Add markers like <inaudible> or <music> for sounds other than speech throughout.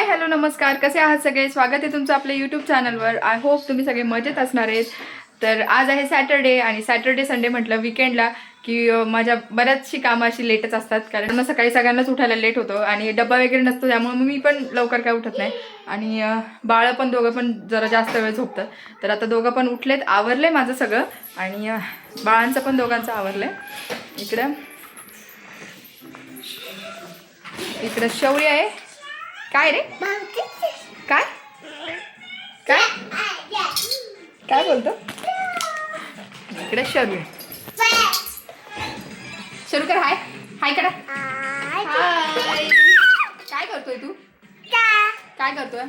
Hi hello नमस्कार. कसे आहात सगळे? स्वागत आहे तुमचं आपल्या यूट्यूब चॅनलवर आय होप तुम्ही सगळे मजेत असणार आहेत. तर आज आहे सॅटर्डे आणि सॅटर्डे संडे म्हटलं विकेंडला की माझ्या बऱ्याचशी कामं अशी लेटच असतात. कारण मग सकाळी सगळ्यांनाच उठायला लेट होतो आणि डब्बा वगैरे नसतो त्यामुळे मग मी पण लवकर काय उठत नाही. आणि बाळं पण दोघं पण जरा जास्त वेळ झोपतात तर आता दोघं पण उठलेत. आवरले माझं सगळं. आणि बाळांचं पण दोघांचं आवरलं आहे इकडं. इकडं शौर्य आहे. काय रे? काय? काय? काय बोलतो? इकडे शरू. शरू कर हाय. हाय करा हाय. काय करतोय तू? काय करतोय?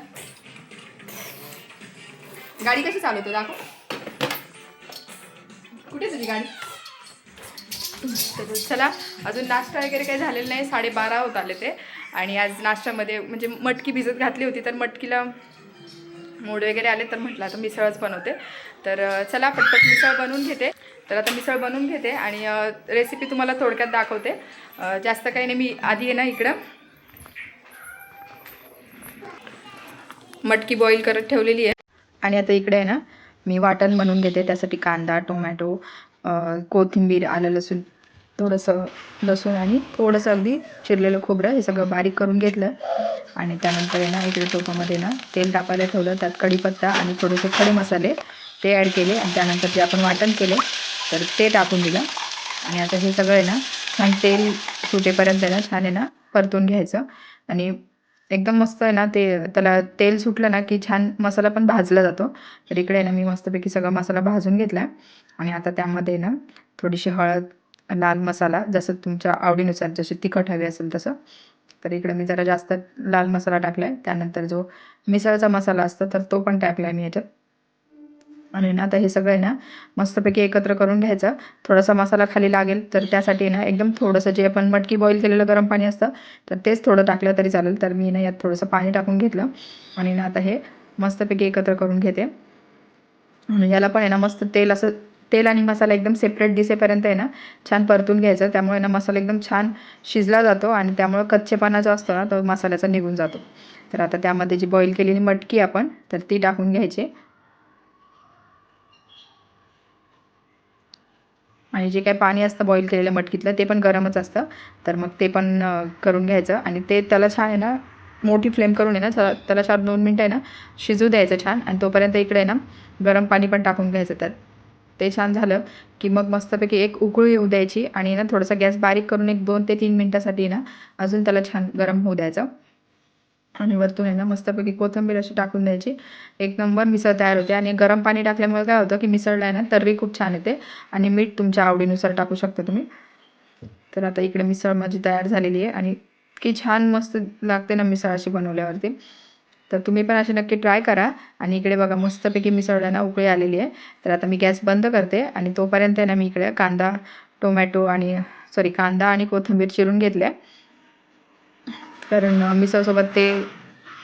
गाडी कशी चालवतो दाखव. कुठे तुझी गाडी? तर चला अजून नाश्ता वगैरे काही झालेला नाही. साडेबारा होत आले ते. आणि आज नाश्त्यामध्ये म्हणजे मटकी भिजत घातली होती तर मटकीला मोड वगैरे आले तर म्हटलं आता मिसळच बनवते. तर चला पटपट मिसळ बनवून घेते. तर आता मिसळ बनवून घेते आणि रेसिपी तुम्हाला थोडक्यात दाखवते. जास्त काही नाही मी आधी आहे ना इकडं मटकी बॉईल करत ठेवलेली आहे. आणि आता इकडे आहे ना मी वाटण बनवून घेते. त्यासाठी कांदा टोमॅटो कोथिंबीर आलं लसूण थोडंसं लसूण आणि थोडंसं अगदी चिरलेलं खोबरं हे सगळं बारीक करून घेतलं. आणि त्यानंतर आहे ना इकडे टोपामध्ये ना तेल टाकायला ठेवलं. त्यात कढीपत्ता आणि थोडेसे खडे मसाले ते ॲड केले. आणि त्यानंतर जे आपण वाटण केले तर ते टाकून दिलं. आणि आता हे सगळं आहे ना छान तेल सुटेपर्यंत आहे ना छान आहे ना परतून घ्यायचं. आणि एकदम मस्त आहे ना ते त्याला तेल सुटलं ना की छान मसाला पण भाजला जातो. तर इकडे आहे ना मी मस्तपैकी सगळा मसाला भाजून घेतला. आणि आता त्यामध्ये ना थोडीशी हळद लाल मसाला जसं तुमच्या आवडीनुसार जशी तिखट हवी असेल तसं. तर इकडे मी जरा जास्त लाल मसाला टाकला आहे त्यानंतर जो मिसळचा मसाला असतो तर तो पण टाकला आहे मी याच्यात. आणि ना आता हे सगळं आहे ना मस्तपैकी एकत्र करून घ्यायचं. थोडासा मसाला खाली लागेल तर त्यासाठी ना एकदम थोडंसं जे आपण मटकी बॉईल केलेलं गरम पाणी असतं तर तेच थोडं टाकलं तरी चालेल. तर मी ना यात थोडंसं पाणी टाकून घेतलं. आणि ना आता हे मस्तपैकी एकत्र करून घेते. आणि याला पण आहे ना मस्त तेल असं तेल आणि मसाला एकदम सेपरेट दिसेपर्यंत आहे ना छान परतून घ्यायचं. त्यामुळे ना मसाला एकदम छान शिजला जातो आणि त्यामुळे कच्चेपणा जो असतो ना तो मसाल्याचा निघून जातो. तर आता त्यामध्ये जी बॉईल केलेली मटकी आपण तर ती टाकून घ्यायची. आणि जे काही पाणी असतं बॉईल केलेलं मटकीतलं ते पण गरमच असतं. तर मग ते पण करून घ्यायचं. आणि ते त्याला छान आहे ना मोठी फ्लेम करून आहे ना त्याला छान चार दोन मिनटं आहे ना शिजू द्यायचं छान. आणि तोपर्यंत इकडे आहे ना गरम पाणी पण टाकून घ्यायचं त्यात. ते छान झालं की मग मस्तपैकी एक उकळी येऊ द्यायची आणि ना थोडासा गॅस बारीक करून एक दोन ते तीन मिनटासाठी ना अजून त्याला छान गरम होऊ द्यायचं. आणि वरतून आहे ना मस्तपैकी कोथिंबीर अशी टाकून द्यायची. एक नंबर मिसळ तयार होते आणि गरम पाणी टाकल्यामुळे काय होतं की मिसळला आहे ना तर्री खूप छान येते आणि मीठ तुमच्या आवडीनुसार टाकू शकता तुम्ही. तर आता इकडे मिसळ माझी तयार झालेली आहे आणि इतकी छान मस्त लागते ना मिसळ अशी बनवल्यावरती. तर तुम्ही पण असे नक्की ट्राय करा. आणि इकडे बघा मस्तपैकी मिसळला ना उकळी आलेली आहे. तर आता मी गॅस बंद करते आणि तोपर्यंत आहे ना मी इकडे कांदा टोमॅटो आणि सॉरी कांदा आणि कोथिंबीर चिरून घेतल्या. कारण मिसळसोबत ते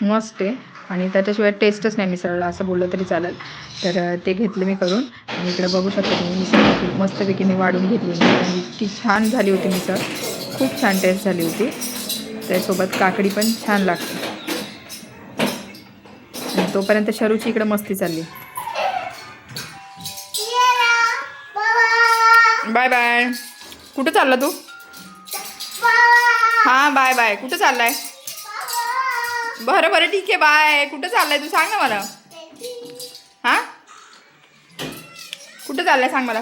मस्त आहे आणि त्याच्याशिवाय टेस्टच नाही मिसळला असं बोललं तरी चालेल. तर ते घेतलं मी करून. आणि इकडे बघू शकतो तुम्ही मिसळ मस्तपैकी मी वाढून घेतली. आणि इतकी छान झाली होती मिसळ. खूप छान टेस्ट झाली होती. त्यासोबत काकडी पण छान लागते. तोपर्यंत शरूची इकडे मस्ती चालली. Bye bye. कुठं चालला तू? हां बाय बाय. कुठं चाललाय? बरं बरं ठीक आहे बाय. कुठं चाललाय तू? सांग ना मला. हां? कुठं चाललाय? सांग मला.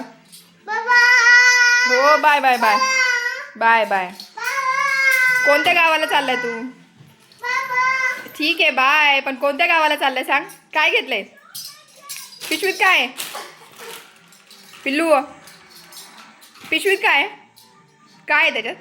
हो bye bye bye. Bye bye. कोणत्या गावाला चाललाय तू? ठीक आहे बाय पण कोणत्या गावाला चाललंय सांग? काय घेतलंय? पिशवीत काय? आहे? पिल्लू. पिशवीत काय? आहे? काय आहे त्याच्यात?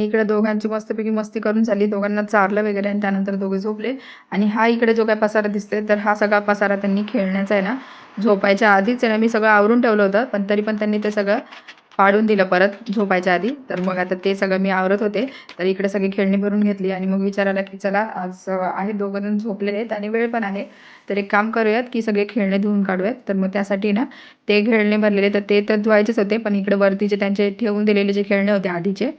आणि इकडे दोघांची मस्तपैकी मस्ती करून झाली. दोघांना चारलं वगैरे आणि त्यानंतर दोघे झोपले. आणि हा इकडे जो काय पसारा दिसते तर हा सगळा पसारा त्यांनी खेळण्याचा आहे ना. झोपायच्या आधीच आहे ना मी सगळं आवरून ठेवलं होतं पण तरी पण त्यांनी ते सगळं पाडून दिलं परत झोपायच्या आधी. तर मग आता ते सगळं मी आवरत होते. तर इकडे सगळी खेळणी भरून घेतली आणि मग विचारायला की चला आज आहे दोघं जण झोपलेले आहेत आणि वेळ पण आहे. तर एक काम करूयात की सगळे खेळणे धुवून काढूयात. तर मग त्यासाठी ना ते खेळणे भरलेले तर ते तर धुवायचेच होते पण इकडे वरतीचे त्यांचे ठेवून दिलेले जे खेळणे होते आधीचे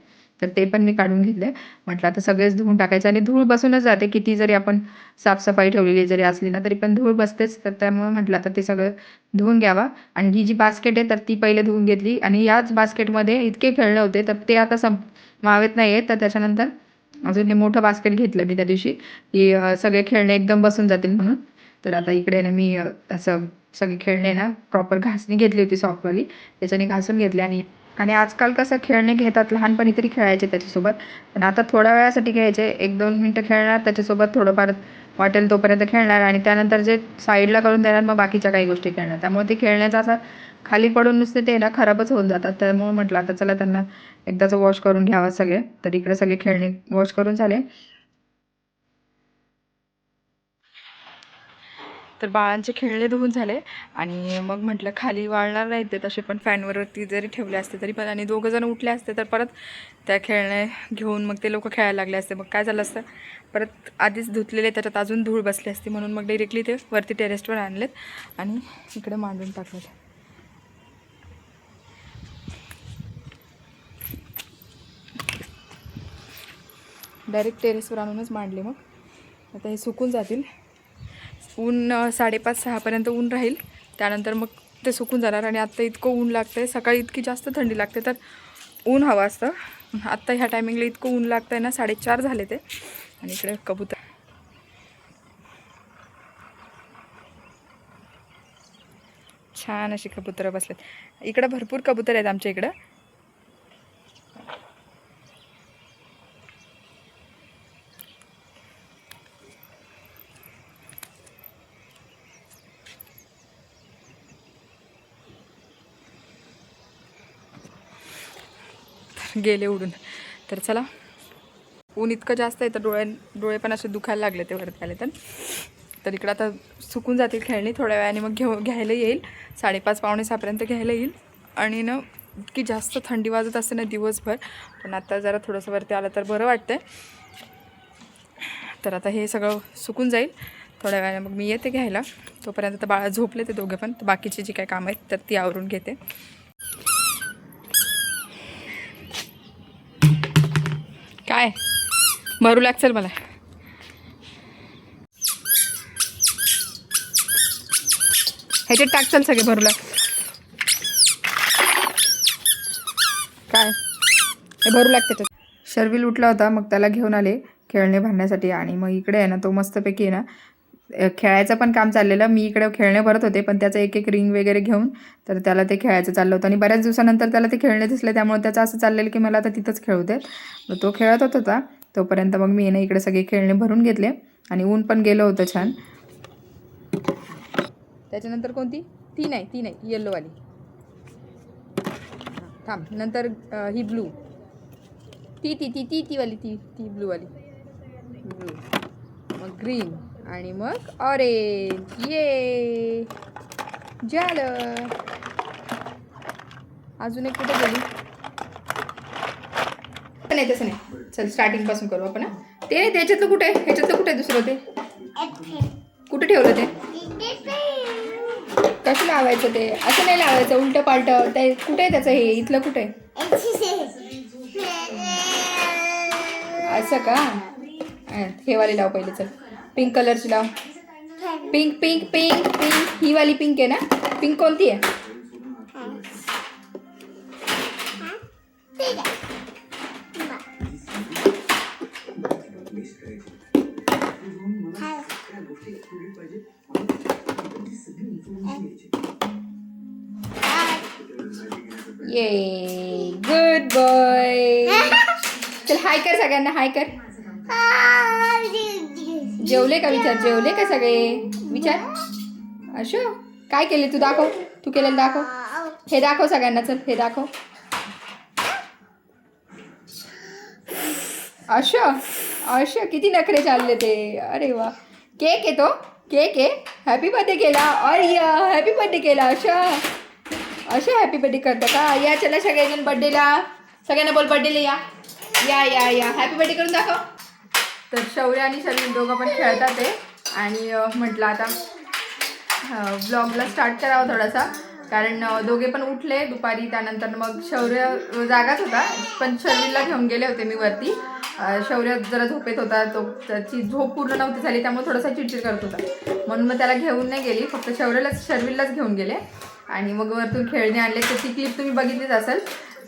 तर ते पण मी काढून घेतले म्हटलं आता सगळेच धुवून टाकायचं आणि धूळ बसूनच जाते. किती जरी आपण साफसफाई ठेवलेली जरी असली ना तरी पण धूळ बसतेच. तर त्यामुळे म्हटलं आता ते सगळं धुवून घ्यावा. आणि ही जी बास्केट आहे तर ती पहिले धुवून घेतली. आणि याच बास्केटमध्ये इतके खेळले होते तर ते आता सं मावेत नाही आहेत तर त्याच्यानंतर अजून हे मोठं बास्केट घेतलं मी त्या दिवशी. की सगळे खेळणे एकदम बसून जातील म्हणून. तर आता इकडे ना मी असं सगळी खेळणे ना प्रॉपर घासणी घेतली होती सॉफ्टवाली त्याच्याने घासून घेतली आणि आणि आजकाल कसं खेळणे घेतात लहानपणी तरी खेळायचे त्याच्यासोबत. पण आता थोड्या वेळासाठी घ्यायचे एक दोन मिनटं खेळणार त्याच्यासोबत थोडंफार वाटेल तोपर्यंत खेळणार आणि त्यानंतर जे साईडला करून देणार मग बाकीच्या काही गोष्टी खेळणार. त्यामुळे ते खेळण्याचा असा खाली पडून नुसते ते ना खराबच होऊन जातात. त्यामुळे म्हटलं आता चला त्यांना एकदाचं वॉश करून घ्यावं सगळे. तर इकडे सगळे खेळणे वॉश करून झाले. तर बाळांचे खेळणे धुवून झाले. आणि मग म्हटलं खाली वाळणार नाही ते. तसे पण फॅनवरती जरी ठेवले असते तरी पण आणि दोघं जण उठले असते तर परत त्या खेळणे घेऊन मग ते लोक खेळायला लागले असते. मग काय झालं असतं परत आधीच धुतलेले त्याच्यात अजून धूळ बसली असती म्हणून मग डिरेक्टली ते वरती टेरेसवर आणलेत आणि इकडे मांडून टाकलेत. डायरेक्ट टेरेसवर आणूनच मांडले मग. आता हे सुकून जातील. ऊन साडेपाच सहापर्यंत ऊन राहील. त्यानंतर मग ते सुकून जाणार आणि आत्ता इतकं ऊन लागतं आहे सकाळी इतकी जास्त थंडी लागते तर ऊन हवं असतं. आत्ता ह्या टायमिंगला इतकं ऊन लागतं आहे ना साडेचार झाले ते. आणि इकडे कबूतर. छान अशी कबुतरं बसलेत. इकडं भरपूर कबूतर आहेत आमच्या इकडं. गेले उडून. तर चला. ऊन इतकं जास्त आहे तर डोळ्या डोळे पण असे दुखायला लागले ते वरती आले तर. तर इकडं आता सुकून जातील खेळणी थोड्या वेळाने मग घेऊ घ्यायला येईल. साडेपाच पावणे सहापर्यंत घ्यायला येईल. आणि ना इतकी जास्त थंडी वाजत असते ना दिवसभर. पण आता जरा थोडंसं वरती आलं तर बरं वाटतंय. तर आता हे सगळं सुकून जाईल. थोड्या वेळाने मग मी येते घ्यायला. तोपर्यंत तर बाळा झोपले ते दोघे पण. बाकीची जी काही कामं आहेत तर ती आवरून घेते. काय? भरू लागचल मला. ह्याच्यात टाकचल सगळे भरू लाग काय? हे भरू लागते त्याच्यात शर्विल उठला होता मग त्याला घेऊन आले खेळणे भरण्यासाठी आणि मग इकडे आहे ना तो मस्तपैकी आहे ना खेळायचं पण काम चाललेलं. मी इकडे खेळणे भरत होते पण त्याचं एक एक रिंग वगैरे घेऊन तर त्याला ते खेळायचं चाललं होतं. आणि बऱ्याच दिवसानंतर त्याला ते खेळणे दिसले त्यामुळे त्याचं असं चाललेलं की मला आता तिथंच खेळू देत मग तो खेळत होत होता. तोपर्यंत मग मी ना इकडे सगळे खेळणे भरून घेतले. आणि ऊन पण गेलं होतं छान. त्याच्यानंतर कोणती? ती नाही ती नाही. येल्लोवाली थांब. नंतर ही ब्लू ती ती ती ती तीवाली ती ती ब्लूवाली ब्लू मग ग्रीन आणि मग ऑरेंज ये झालं. अजून एक कुठे गेली नाही तसं नाही. चल स्टार्टिंगपासून करू आपण ते नाही त्याच्यातलं कुठे? आहे ह्याच्यातलं कुठे आहे दुसरं ते? कुठे ठेवलं ते? कसं लावायचं ते? असं नाही लावायचं उलट पालट. ते कुठे आहे त्याचं हे? इथलं कुठे? आहे असं का? हे वाले लाव पहिले चल. पिंक कलरची लाव. पिंक पिंक पिंक पिंक ही वाली पिंक आहे ना? पिंक कोणती आहे? ये गुड बॉय चल हाय कर सगळ्यांना हाय कर. जेवले का विचार? जेवले का सगळे? विचार? अशो? काय केले तू दाखव. तू केलेलं दाखव. हे दाखव सगळ्यांना चल हे दाखव. अशो? अश? किती नखरे चालले ते. अरे वा. केक आहे तो. केक आहे. हॅपी बर्थडे केला. और हॅपी बर्थडे केला अशा. असे हॅपी बर्थडे करता का? या चला सगळेजण बर्थडेला सगळ्यांना बोल बर्थडेला या. या या या. हॅपी बर्थडे करून दाखव. तर शौर्य आणि शर्मिन दोघं पण खेळतात ते. आणि म्हटलं आता ब्लॉगला स्टार्ट करावा थोडासा. कारण दोघे पण उठले. दुपारी त्यानंतर मग शौर्य जागाच होता. पण शर्मिनला घेऊन गेले होते मी वरती. शौर्य जरा झोपेत होता. तो त्याची झोप पूर्ण नव्हती झाली. त्यामुळे थोडासा चिडचिड करत होता. म्हणून मग त्याला घेऊन नाही गेली. फक्त शौर्यलाच शर्विललाच घेऊन गेले. आणि मग वरतून खेळणे आणले. त्याची क्लिप तुम्ही बघितलीच असेल.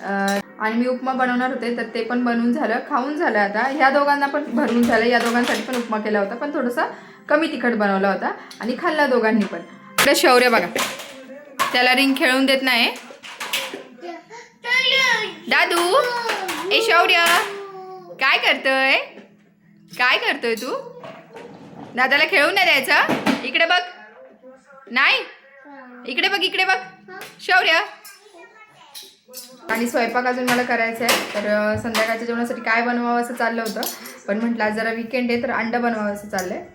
आणि मी उपमा बनवणार होते तर ते पण बनवून झालं खाऊन झालं आता. ह्या दोघांना पण भरून झालं या दोघांसाठी पण उपमा केला होता पण थोडंसं कमी तिखट बनवला होता आणि खाल्ला दोघांनी पण. इकडे शौर्य बघा. त्याला रिंग खेळून देत नाही दादू ए शौर्य काय करतोय? काय करतोय तू? दादाला खेळून नाही द्यायचं? इकडे बघ. नाही? इकडे बघ इकडे बघ. शौर्य आणि स्वयंपाक अजून मला करायचा आहे. तर संध्याकाळच्या जेवणासाठी काय बनवावं असं चाललं होतं. पण म्हटलं आज जरा विकेंड आहे तर अंडं बनवावं असं चाललंय. आहे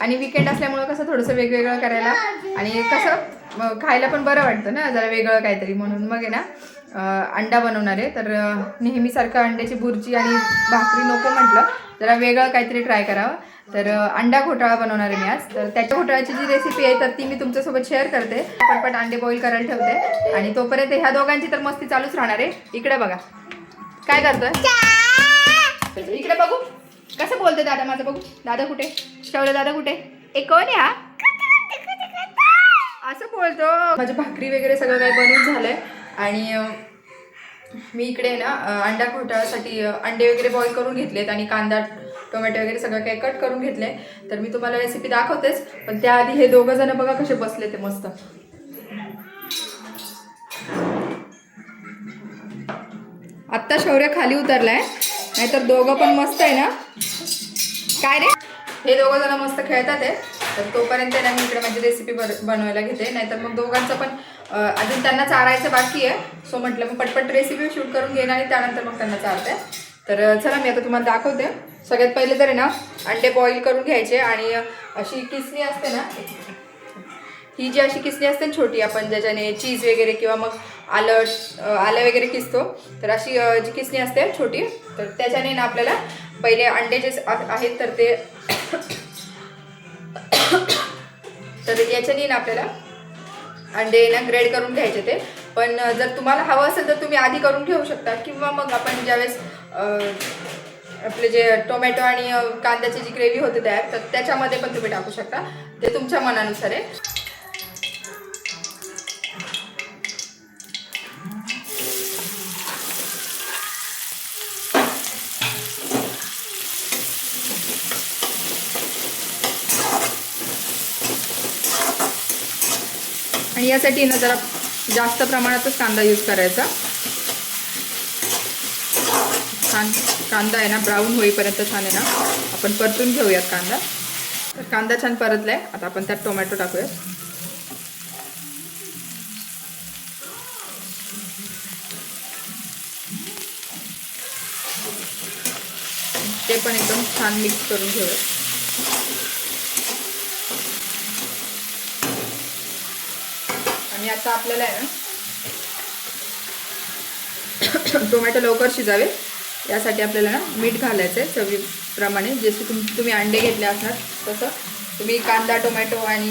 आणि विकेंड असल्यामुळं कसं थोडंसं वेगवेगळं करायला. आणि कसं खायला पण बरं वाटतं ना जरा वेगळं काहीतरी म्हणून. मग आहे ना अंडा बनवणार आहे. तर नेहमीसारखं अंड्याची बुर्जी आणि भाकरी नको म्हटलं जरा वेगळं काहीतरी ट्राय करावं. तर अंडा घोटाळा बनवणार आहे मी आज. तर त्याच्या घोटाळ्याची जी रेसिपी आहे तर ती मी तुमच्यासोबत शेअर करते. पटपट अंडे बॉईल करायला ठेवते. आणि तोपर्यंत ह्या दोघांची तर मस्ती चालूच राहणार आहे. इकडे बघा. काय करतोय? इकडे बघू. कसं बोलते दादा माझं बघू? दादा कुठे? शौर्य दादा कुठे? ए कोण हा असं बोलतो. माझी भाकरी वगैरे सगळं काही बनवून झालंय. आणि मी इकडे ना अंडा घोटाळ्यासाठी अंडे वगैरे बॉईल करून घेतलेत आणि कांदा टोमॅटो वगैरे सगळं काही कट करून घेतले तर मी तुम्हाला रेसिपी दाखवतेच. पण त्याआधी हे दोघं जण बघा कसे बसले ते मस्त. आत्ता शौर्य खाली उतरलाय. नाहीतर दोघं पण मस्त आहे ना? काय रे? हे दोघं जण मस्त खेळतात आहे तर तोपर्यंत ना मी इकडे माझी रेसिपी बनवायला घेते. नाहीतर मग दोघांचं पण अजून त्यांना चारायचं बाकी आहे. सो म्हटलं मग पटपट रेसिपी शूट करून घेईन आणि त्यानंतर मग त्यांना चारते. तर चला मी आता तुम्हाला दाखवते. सगळ्यात पहिले तर ना अंडे बॉईल करून घ्यायचे आणि अशी किसणी असते ना ही जी अशी किसणी असते ना छोटी आपण ज्याच्याने चीज वगैरे किंवा मग आलं आलं वगैरे किसतो. तर अशी जी किसणी असते छोटी तर त्याच्याने ना आपल्याला पहिले अंडे जे आहेत तर ते <coughs> तर याच्याने ना आपल्याला अंडे ना ग्रेड करून घ्यायचे ते. पण जर तुम्हाला हवं असेल तर तुम्ही आधी करून ठेवू शकता. किंवा मग आपण ज्यावेळेस आपले जे टोमॅटो आणि कांद्याची जी ग्रेव्ही होते तयार तर त्याच्यामध्ये पण तुम्ही टाकू शकता. ते तुमच्या मनानुसार आहे. आणि यासाठी ना जरा जास्त प्रमाणातच कांदा यूज करायचा. छान कांदा आहे ना ब्राऊन होईपर्यंत छान आहे ना आपण परतून घेऊयात कांदा. तर कांदा छान परतलाय. आता आपण त्यात टोमॅटो टाकूयात. ते पण एकदम छान मिक्स करून घेऊयात. आणि आता आपल्याला आहे ना <coughs> टोमॅटो लवकर शिजावे. यासाठी आपल्याला ना मीठ घालायचं आहे चवीप्रमाणे. जसे तुम तुम्ही अंडे घेतले असणार तसं. तुम्ही कांदा टोमॅटो आणि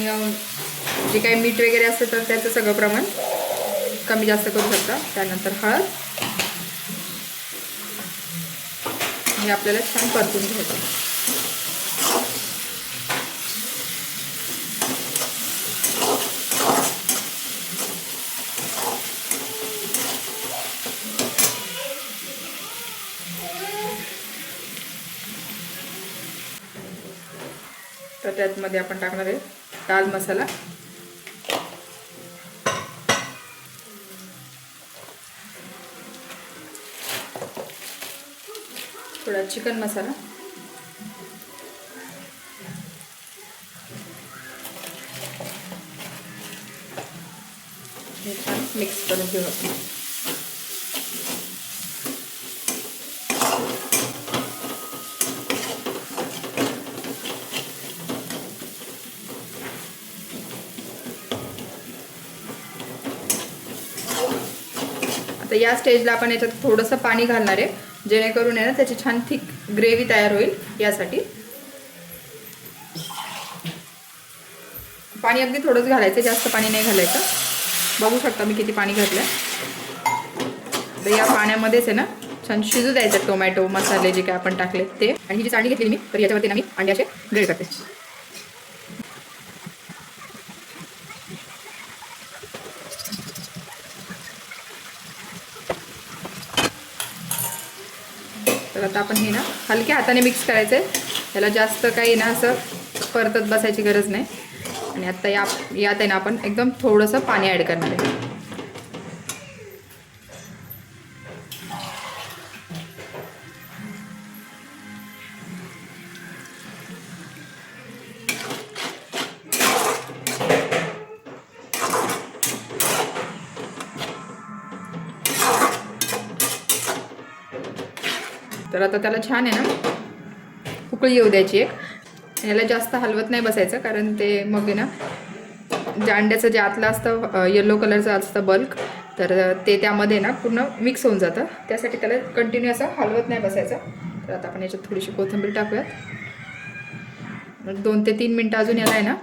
जे काही मीठ वगैरे असतं तर त्याचं सगळं प्रमाण कमी जास्त करू शकता. त्यानंतर हळद. हे आपल्याला छान परतून घ्यायचं त्यातमध्ये आपण टाकणार आहे दाल मसाला. थोडा चिकन मसाला. हे छान मिक्स करून घेऊ आपण. तर या स्टेजला आपण याच्यात थोडंसं पाणी घालणार आहे. जेणेकरून आहे ना त्याची छान थिक ग्रेव्ही तयार होईल यासाठी. पाणी अगदी थोडंच घालायचं जास्त पाणी नाही घालायचं. बघू शकता मी किती पाणी घातलं तर या पाण्यामध्येच आहे ना छान शिजू द्यायचं टोमॅटो मसाले जे काय आपण टाकले ते. आणि ही जी चाळणी घेतली मी तर याच्यावरती ना मी अंड्याचे ग्रेड करते. तर आता आपण हे ना हलक्या हाताने मिक्स करायचं आहे त्याला जास्त काही ना असं परतत बसायची गरज नाही. आणि आत्ता या यात आहे ना आपण एकदम थोडंसं पाणी ॲड करणार आहे. तर त्याला छान आहे ना? उकळी येऊ द्यायची एक. याला जास्त हलवत नाही बसायचं कारण ते मग आहे ना जे अंड्याचं जे आतलं असतं येलो कलरचं असतं बल्क तर ते त्यामध्ये ना पूर्ण मिक्स होऊन जातं. त्यासाठी त्याला कंटिन्यू असं हलवत नाही बसायचं. तर आता आपण याच्यात थोडीशी कोथिंबीर टाकूयात. दोन ते तीन मिनटं अजून याला आहे ना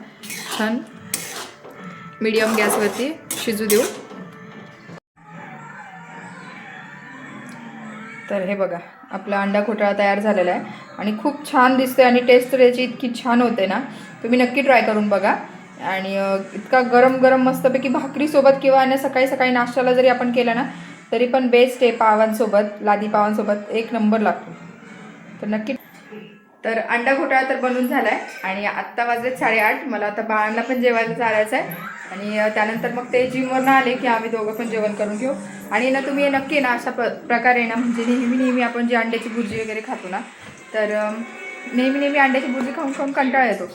छान मीडियम गॅसवरती शिजू देऊ. तर हे बघा आपला अंडा घोटाळा तयार झालेला आहे. आणि खूप छान दिसते आणि टेस्ट त्याची इतकी छान होते ना. तुम्ही नक्की ट्राय करून बघा. आणि इतका गरम गरम मस्तपैकी भाकरीसोबत किंवा आणि सकाळी सकाळी नाश्त्याला जरी आपण केला ना तरी पण बेस्ट आहे पावांसोबत लादी पावांसोबत एक नंबर लागतो. तर नक्की तर अंडा घोटाळा तर बनून झाला आहे आणि आत्ता वाजले साडेआठ. मला आता बाळांना पण जेवायला चालायचं आहे आणि त्यानंतर मग ते जिमवरनं आले की आम्ही दोघं पण जेवण करून घेऊ. आणि ना तुम्ही नक्की ना अशा प प्रकारे ना म्हणजे नेहमी नेहमी आपण जी अंड्याची भुर्जी वगैरे खातो ना तर नेहमी नेहमी अंड्याची भुर्जी खाऊन खाऊन कंटाळा येतो.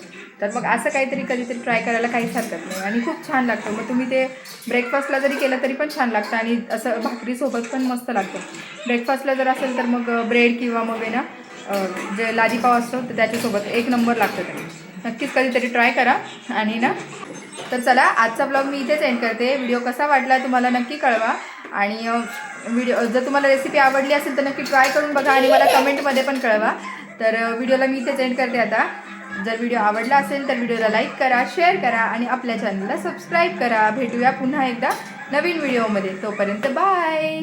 तर मग असं काहीतरी कधीतरी ट्राय करायला काहीच हरकत नाही. आणि खूप छान लागतं. मग तुम्ही ते ब्रेकफास्टला जरी केलं तरी पण छान लागतं. आणि असं भाकरीसोबत पण मस्त लागतं. ब्रेकफास्टला जर असेल तर मग ब्रेड किंवा मग आहे ना जे लादीपाव असतो तर त्याच्यासोबत एक नंबर लागतं ते नक्कीच कधीतरी ट्राय करा. आणि ना तर चला आजचा ब्लॉग मी इथेच एंड करते. व्हिडिओ कसा वाटला तुम्हाला नक्की कळवा. आणि व्हिडिओ जर तुम्हाला रेसिपी आवडली असेल तर नक्की ट्राय करून बघा आणि मला कमेंटमध्ये पण कळवा. तर व्हिडिओला मी इथेच एंड करते आता. जर व्हिडिओ आवडला असेल तर व्हिडिओला लाईक करा शेअर करा आणि आपल्या चॅनलला सबस्क्राईब करा. भेटूया पुन्हा एकदा नवीन व्हिडिओमध्ये तोपर्यंत बाय